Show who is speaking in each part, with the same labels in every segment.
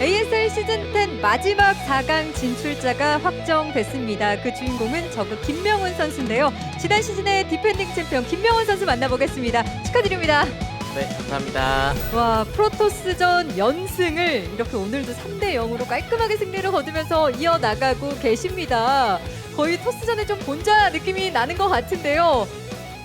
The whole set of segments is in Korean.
Speaker 1: ASL 시즌 10 마지막 4강 진출자가 확정됐습니다. 그 주인공은 저그 김명훈 선수인데요. 지난 시즌의 디펜딩 챔피언 김명훈 선수 만나보겠습니다. 축하드립니다.
Speaker 2: 네, 감사합니다.
Speaker 1: 와 프로토스전 연승을 이렇게 오늘도 3대 0으로 깔끔하게 승리를 거두면서 이어나가고 계십니다. 거의 토스전에 좀 본자 느낌이 나는 것 같은데요.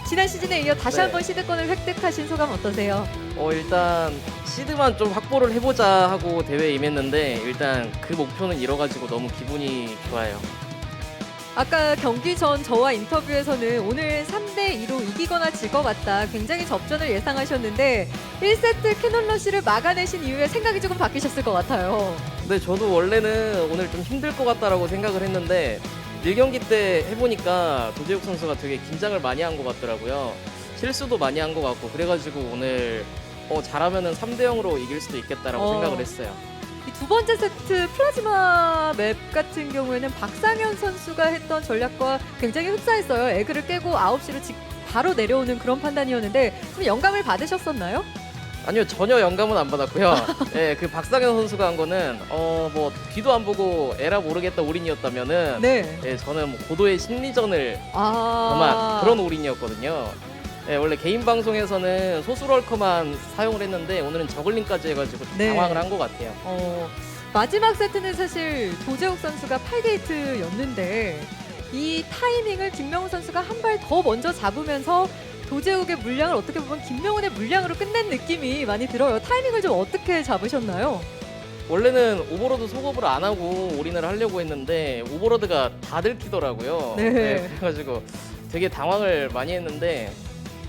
Speaker 1: 지난 시즌에 이어 다시
Speaker 2: 네.
Speaker 1: 한번 시드권을 획득하신 소감 어떠세요?
Speaker 2: 어, 일단 시드만 좀 확보를 해보자 하고 대회에 임했는데 일단 그 목표는 이뤄가지고 너무 기분이 좋아요.
Speaker 1: 아까 경기 전 저와 인터뷰에서는 오늘 3대 2로 이기거나 질 것 같다. 굉장히 접전을 예상하셨는데 1세트 캐논러시를 막아내신 이후에 생각이 조금 바뀌셨을 것 같아요.
Speaker 2: 근데 저도 원래는 오늘 좀 힘들 것 같다라고 생각을 했는데 1경기 때 해보니까 도재욱 선수가 되게 긴장을 많이 한 것 같더라고요. 실수도 많이 한 것 같고 그래가지고 오늘 어, 잘하면은 3대 0으로 이길 수도 있겠다라고
Speaker 1: 어.
Speaker 2: 생각을 했어요.
Speaker 1: 이 두 번째 세트 플라즈마 맵 같은 경우에는 박상현 선수가 했던 전략과 굉장히 흡사했어요. 에그를 깨고 9시로 직 바로 내려오는 그런 판단이었는데 좀 영감을 받으셨었나요?
Speaker 2: 아니요 전혀 영감은 안 받았고요. 예, 그 박상현 선수가 한 거는 어 뭐 뒤도 안 보고 에라 모르겠다 올인이었다면은
Speaker 1: 네.
Speaker 2: 예, 저는 뭐 고도의 심리전을
Speaker 1: 아.
Speaker 2: 그만 그런 올인이었거든요. 예, 원래 개인 방송에서는 소수럴커만 사용을 했는데 오늘은 저글링까지 해가지고 좀
Speaker 1: 네.
Speaker 2: 당황을 한 것 같아요.
Speaker 1: 어, 마지막 세트는 사실 도재욱 선수가 8게이트였는데 이 타이밍을 김명훈 선수가 한 발 더 먼저 잡으면서 도재욱의 물량을 어떻게 보면 김명훈의 물량으로 끝낸 느낌이 많이 들어요. 타이밍을 좀 어떻게 잡으셨나요?
Speaker 2: 원래는 오버로드 속업을 안 하고 올인을 하려고 했는데 오버로드가 다 들키더라고요.
Speaker 1: 네.
Speaker 2: 그래가지고 되게 당황을 많이 했는데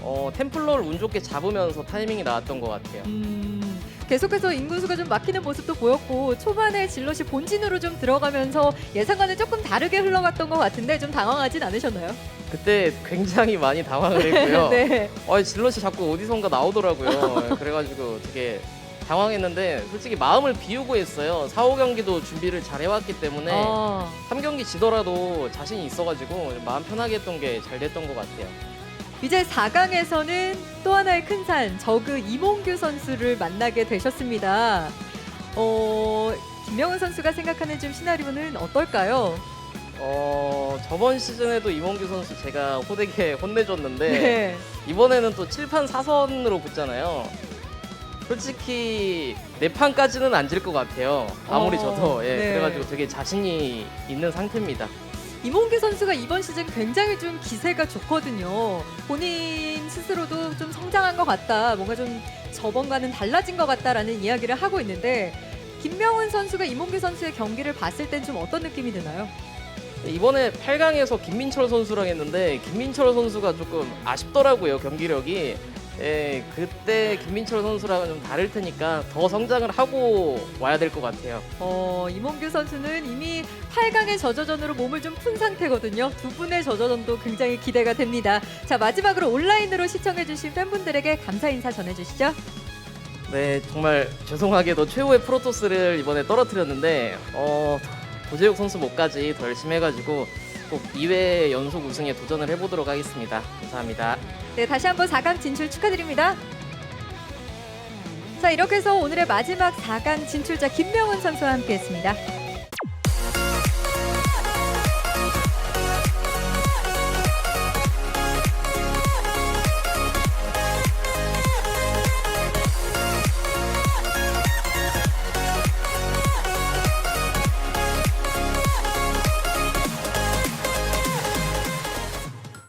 Speaker 2: 어, 템플러를 운 좋게 잡으면서 타이밍이 나왔던 것 같아요.
Speaker 1: 음, 계속해서 인구수가 좀 막히는 모습도 보였고 초반에 질럿이 본진으로 좀 들어가면서 예상과는 조금 다르게 흘러갔던 것 같은데 좀 당황하진 않으셨나요?
Speaker 2: 그때 굉장히 많이 당황을 했고요.
Speaker 1: 네.
Speaker 2: 어, 질럿이 자꾸 어디선가 나오더라고요. 그래가지고 되게 당황했는데 솔직히 마음을 비우고 했어요. 4, 5경기도 준비를 잘 해왔기 때문에
Speaker 1: 어,
Speaker 2: 3경기 지더라도 자신이 있어가지고 마음 편하게 했던 게 잘 됐던 것 같아요.
Speaker 1: 이제 4강에서는 또 하나의 큰 산 저그 이몽규 선수를 만나게 되셨습니다. 어, 김명훈 선수가 생각하는 좀 시나리오는 어떨까요?
Speaker 2: 어, 저번 시즌에도 이몽규 선수 제가 호되게 혼내줬는데
Speaker 1: 네.
Speaker 2: 이번에는 또 7판 4선으로 붙잖아요. 솔직히 네 판까지는 안 질 것 같아요. 아무리
Speaker 1: 어,
Speaker 2: 저도 예,
Speaker 1: 네.
Speaker 2: 그래가지고 되게 자신이 있는 상태입니다.
Speaker 1: 이몽규 선수가 이번 시즌 굉장히 좀 기세가 좋거든요. 본인 스스로도 좀 성장한 것 같다. 뭔가 좀 저번과는 달라진 것 같다라는 이야기를 하고 있는데 김명훈 선수가 이몽규 선수의 경기를 봤을 땐 좀 어떤 느낌이 드나요?
Speaker 2: 이번에 8강에서 김민철 선수랑 했는데 김민철 선수가 조금 아쉽더라고요 경기력이. 예, 그때 김민철 선수랑은 좀 다를 테니까 더 성장을 하고 와야 될 것 같아요.
Speaker 1: 어, 이몽규 선수는 이미 8강의 저저전으로 몸을 좀 푼 상태거든요. 두 분의 저저전도 굉장히 기대가 됩니다. 자, 마지막으로 온라인으로 시청해주신 팬분들에게 감사 인사 전해주시죠.
Speaker 2: 네, 정말 죄송하게도 최후의 프로토스를 이번에 떨어뜨렸는데 어, 도재욱 선수 목까지 더 열심히 해가지고 꼭 2회 연속 우승에 도전을 해보도록 하겠습니다. 감사합니다.
Speaker 1: 네, 다시 한번 4강 진출 축하드립니다. 자, 이렇게 해서 오늘의 마지막 4강 진출자 김명훈 선수와 함께했습니다.